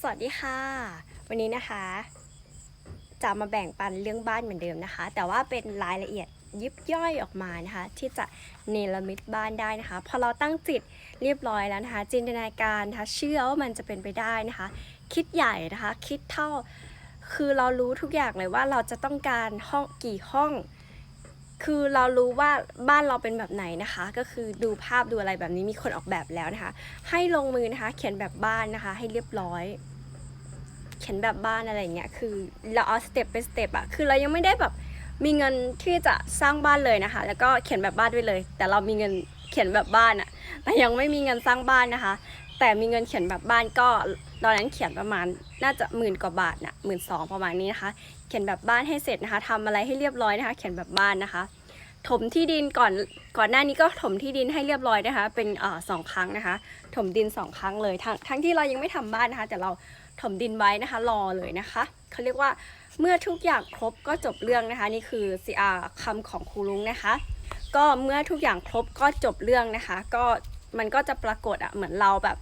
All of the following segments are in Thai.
สวัสดีค่ะ วันนี้นะคะ จะมาแบ่งปันเรื่องบ้านเหมือนเดิมนะคะ แต่ว่าเป็นรายละเอียดยิบย่อยออกมานะคะ ที่จะเนรมิตบ้านได้นะคะ พอเราตั้งจิตเรียบร้อยแล้วนะคะ จินตนาการนะคะเชื่อว่ามันจะเป็นไปได้นะคะ คิดใหญ่นะคะ คิดเท่า คือเรารู้ทุกอย่างเลยว่าเราจะต้องการห้องกี่ห้อง คือเรารู้ว่าบ้านเราเป็นแบบไหนนะคะ ก็คือดูภาพดูอะไรแบบนี้มีคนออกแบบแล้วนะคะ ให้ลงมือนะคะ เขียนแบบบ้านนะคะ ให้เรียบร้อย เขียนแบบบ้านอะไรเงี้ยคือเราเอาสเต็ปไปสเต็ปอะคือเรายังไม่ได้แบบมีเงินที่จะสร้างบ้านเลยนะคะ แล้วก็เขียนแบบบ้านไว้เลย แต่เรามีเงินเขียนแบบบ้านอะแต่ยังไม่มีเงินสร้างบ้านนะคะ แต่มีเงินเขียนแบบบ้านก็ตอนนั้นเขียนประมาณน่าจะหมื่นกว่าบาทนะหมื่นสองประมาณนี้นะคะ เขียนแบบบ้านให้เสร็จนะคะทำอะไรให้เรียบร้อยนะคะ เขียนแบบบ้านนะคะ ถมที่ดินก่อนก่อนหน้านี้ก็ถมที่ดินให้เรียบร้อยนะคะ เป็นอ่อสองครั้งนะคะ ถมดินสองครั้งเลยทั้งทั้งที่เรายังไม่ทำบ้านนะคะ แต่เราถมดินไว้นะคะ รอเลยนะคะเขาเรียกว่าเมื่อทุกอย่างครบก็จบเรื่องนะคะ นี่คือ CR คำของครูลุงนะคะ ก็เมื่อทุกอย่างครบก็จบเรื่องนะคะ ก็มันก็จะปรากฏอะเหมือนเราแบบ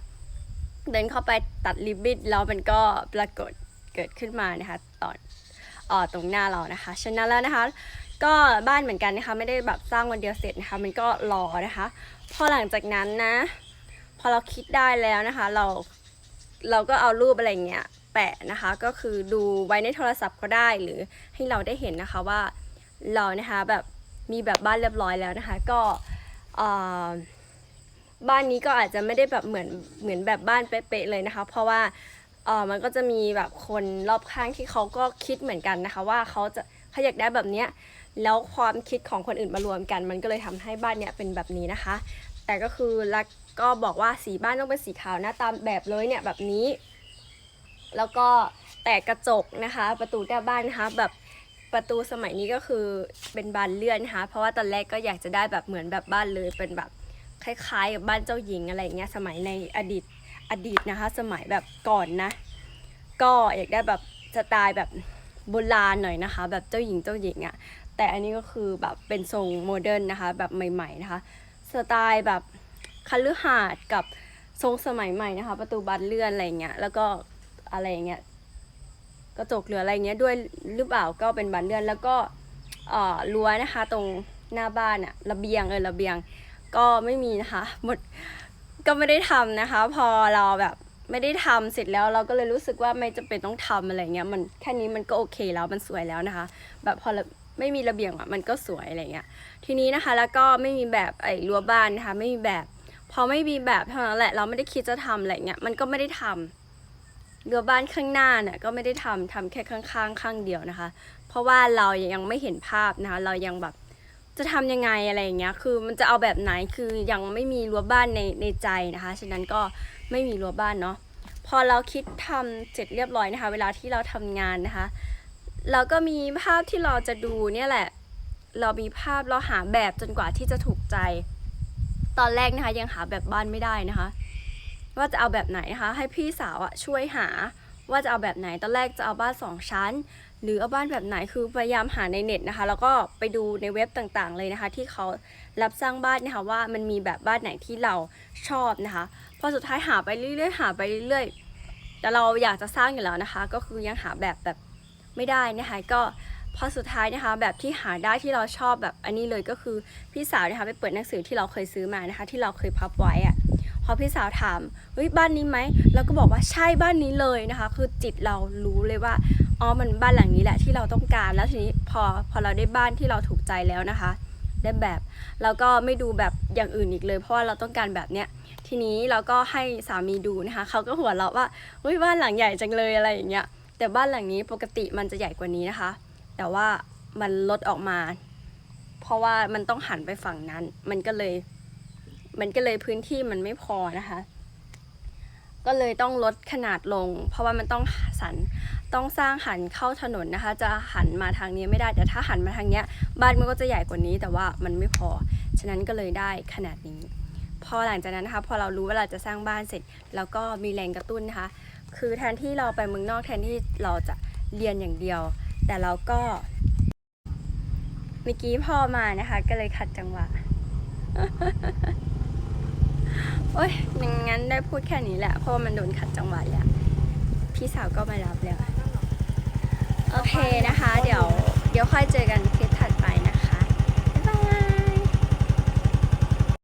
เดินเข้าไปตัดริบบิ้นแล้วมันก็ปรากฏเกิดขึ้นมานะคะตอนอ่อตรงหน้าเรานะคะฉะนั้นแล้วนะคะ ก็บ้านเหมือนกันนะคะ ไม่ได้แบบสร้างวันเดียวเสร็จนะคะ มันก็รอนะคะ พอหลังจากนั้นนะ พอเราคิดได้แล้วนะคะ เราเราก็เอารูปอะไรเงี้ยแปะนะคะ ก็คือดูไว้ในโทรศัพท์ก็ได้หรือให้เราได้เห็นนะคะว่าเรานะคะแบบมีแบบบ้านเรียบร้อยแล้วนะคะ ก็อ่อ บ้านนี้ก็อาจจะไม่ได้แบบเหมือนเหมือนแบบบ้านเป๊ะๆเลยนะคะ เพราะว่าเออมันก็จะมีแบบคนรอบข้างที่เขาก็คิดเหมือนกันนะคะ ว่าเขาจะเขาอยากได้แบบเนี้ยแล้วความคิดของคนอื่นมารวมกัน มันก็เลยทำให้บ้านเนี่ยเป็นแบบนี้นะคะ แต่ก็คือรักก็บอกว่าสีบ้านต้องเป็นสีขาวน้าตามแบบเลยเนี่ยแบบนี้ แล้วก็แตกกระจกนะคะ ประตูหน้าบ้านนะคะแบบประตูสมัยนี้ก็คือเป็นบานเลื่อนนะคะเพราะว่าตอนแรกก็อยากจะได้แบบเหมือนแบบบ้านเลยเป็นแบบ คล้ายๆกับบ้านเจ้าหญิงอะไรอย่างเงี้ยสมัยในอดีตอดีตนะคะ สมัยแบบก่อนนะ ก็อยากได้แบบสไตล์แบบโบราณหน่อยนะคะ แบบเจ้าหญิงเจ้าหญิงอะ่ะแต่อันนี้ก็คือแบบเป็นทรงโมเดิร์นนะคะ แบบใหม่ๆนะคะสไตล์แบบคัลือหาดกับทรงสมัยใหม่นะคะ ประตูบานเลื่อนอะไรเงี้ยแล้วก็อะไรเงี้ยกระจกเหลืออะไรเงี้ยด้วยหรือเปล่าก็เป็นบานเลื่อนแล้วก็เอ่อรั้วนะคะ ตรงหน้าบ้านอะระเบียงเออระเบียง ก็ไม่มีนะคะหมดก็ไม่ได้ทำนะคะ พอเราแบบไม่ได้ทำเสร็จแล้วเราก็เลยรู้สึกว่าไม่จำเป็นต้องทำอะไรเงี้ยมันแค่นี้มันก็โอเคแล้วมันสวยแล้วนะคะ แบบพอเราไม่มีระเบียงอะมันก็สวยอะไรเงี้ยทีนี้นะคะแล้วก็ไม่มีแบบไอ้รั้วบ้านนะคะไม่มีแบบพอไม่มีแบบเท่านั้นแหละเราไม่ได้คิดจะทำอะไรเงี้ยมันก็ไม่ได้ทำรั้วบ้านข้างหน้าเนี่ยก็ไม่ได้ทำทำแค่ข้างๆข้างเดียวนะคะ เพราะว่าเรายังไม่เห็นภาพนะคะเรายังแบบ จะทำยังไงอะไรอย่างเงี้ย คือมันจะเอาแบบไหน คือยังไม่มีรั้วบ้านในในใจนะคะ ฉะนั้นก็ไม่มีรั้วบ้านเนาะ พอเราคิดทำเสร็จเรียบร้อยนะคะ เวลาที่เราทำงานนะคะ เราก็มีภาพที่เราจะดูเนี่ยแหละ เรามีภาพเราหาแบบจนกว่าที่จะถูกใจ ตอนแรกนะคะยังหาแบบบ้านไม่ได้นะคะ ว่าจะเอาแบบไหนนะคะ ให้พี่สาวอะช่วยหาว่าจะเอาแบบไหน ตอนแรกจะเอาบ้านสองชั้น หรือเอาบ้านแบบไหนคือพยายามหาในเน็ตนะคะ แล้วก็ไปดูในเว็บต่างๆ เลยนะคะ ที่เขารับสร้างบ้านนะคะว่ามันมีแบบบ้านไหนที่เราชอบนะคะ พอสุดท้ายหาไปเรื่อยๆหาไปเรื่อยๆแต่เราอยากจะสร้างอยู่แล้วนะคะ ก็คือยังหาแบบแบบไม่ได้นะคะก็พอสุดท้ายนะคะแบบที่หาได้ที่เราชอบแบบอันนี้เลยก็คือพี่สาวนะคะไปเปิดหนังสือที่เราเคยซื้อมานะคะ ที่เราเคยพับไว้อะพอพี่สาวถามเฮ้ยบ้านนี้ไหมเราก็บอกว่าใช่บ้านนี้เลยนะคะ คือจิตเรารู้เลยว่า อ๋อมันบ้านหลังนี้แหละที่เราต้องการ แล้วทีนี้พอพอเราได้บ้านที่เราถูกใจแล้วนะคะ ได้แบบแล้วก็ไม่ดูแบบอย่างอื่นอีกเลย เพราะว่าเราต้องการแบบเนี้ยทีนี้เราก็ให้สามีดูนะคะเขาก็หัวเราะว่าเฮ้ยบ้านหลังใหญ่จังเลยอะไรอย่างเงี้ยแต่บ้านหลังนี้ปกติมันจะใหญ่กว่านี้นะคะ แต่ว่ามันลดออกมา เพราะว่ามันต้องหันไปฝั่งนั้น มันก็เลย มันก็เลยพื้นที่มันไม่พอนะคะ ก็เลยต้องลดขนาดลง เพราะว่ามันต้องสันต้องสร้างหันเข้าถนนนะคะ จะหันมาทางนี้ไม่ได้แต่ถ้าหันมาทางเนี้ยบ้านมันก็จะใหญ่กว่านี้แต่ว่ามันไม่พอ ฉะนั้นก็เลยได้ขนาดนี้ พอหลังจากนั้นนะคะพอเรารู้ว่าเราจะสร้างบ้านเสร็จ แล้วก็มีแรงกระตุ้นนะคะ คือแทนที่เราไปเมืองนอกแทนที่เราจะเรียนอย่างเดียว แต่เราก็เมื่อกี้พ่อมานะคะ ก็เลยขัดจังหวะ โอ้ยงั้นได้พูดแค่นี้แหละ เพราะมันโดนขัดจังหวะแล้ว พี่สาวก็มารับแล้ว โอเคนะคะ เดี๋ยว เดี๋ยวค่อยเจอกันคลิป